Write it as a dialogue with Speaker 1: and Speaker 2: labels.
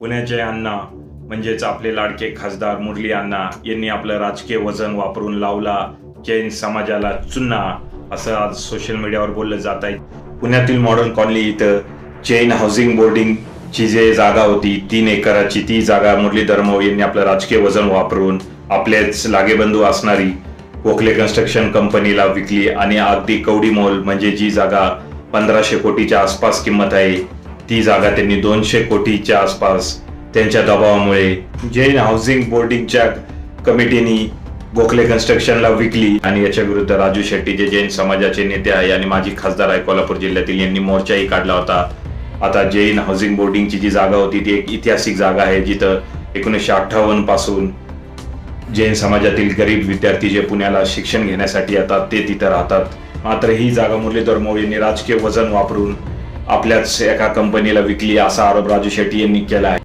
Speaker 1: पुण्याचे अण्णा म्हणजेच आपले लाडके खासदार मुरली अण्णा यांनी आपलं राजकीय वजन वापरून लावला. जैन समाजाला चुन्ना असं आज सोशल मीडियावर बोललं जात आहे. पुण्यातील मॉडर्न कॉलनी इथं जैन हाऊसिंग बोर्डिंगची जे जागा होती तीन एकराची ती जागा मुरली धर्मव यांनी आपलं राजकीय वजन वापरून आपलेच लागेबंधू असणारी गोखले कन्स्ट्रक्शन कंपनीला विकली आणि अगदी कवडी मॉल म्हणजे जी जागा पंधराशे कोटीच्या आसपास किंमत आहे ती जागा त्यांनी दोनशे कोटीच्या आसपास त्यांच्या दबावामुळे जैन हाऊसिंग बोर्डिंगच्या कमिटीनी गोखले कन्स्ट्रक्शनला विकली आणि याच्या विरुद्ध राजू शेट्टी जे जैन समाजाचे नेते आहे आणि माजी खासदार आहे कोल्हापूर जिल्ह्यातील यांनी मोर्चाही काढला होता. आता जैन हाऊसिंग बोर्डिंगची जी जागा होती ती एक ऐतिहासिक जागा आहे जिथं एकोणीसशे अठ्ठावन्नपासून जैन समाजातील गरीब विद्यार्थी जे पुण्याला शिक्षण घेण्यासाठी येतात ते तिथं राहतात. मात्र ही जागा मुरलीधर मोळ राजकीय वजन वापरून आपल्याच एका कंपनीला विकली असा आरोप राजू शेट्टी यांनी केला आहे.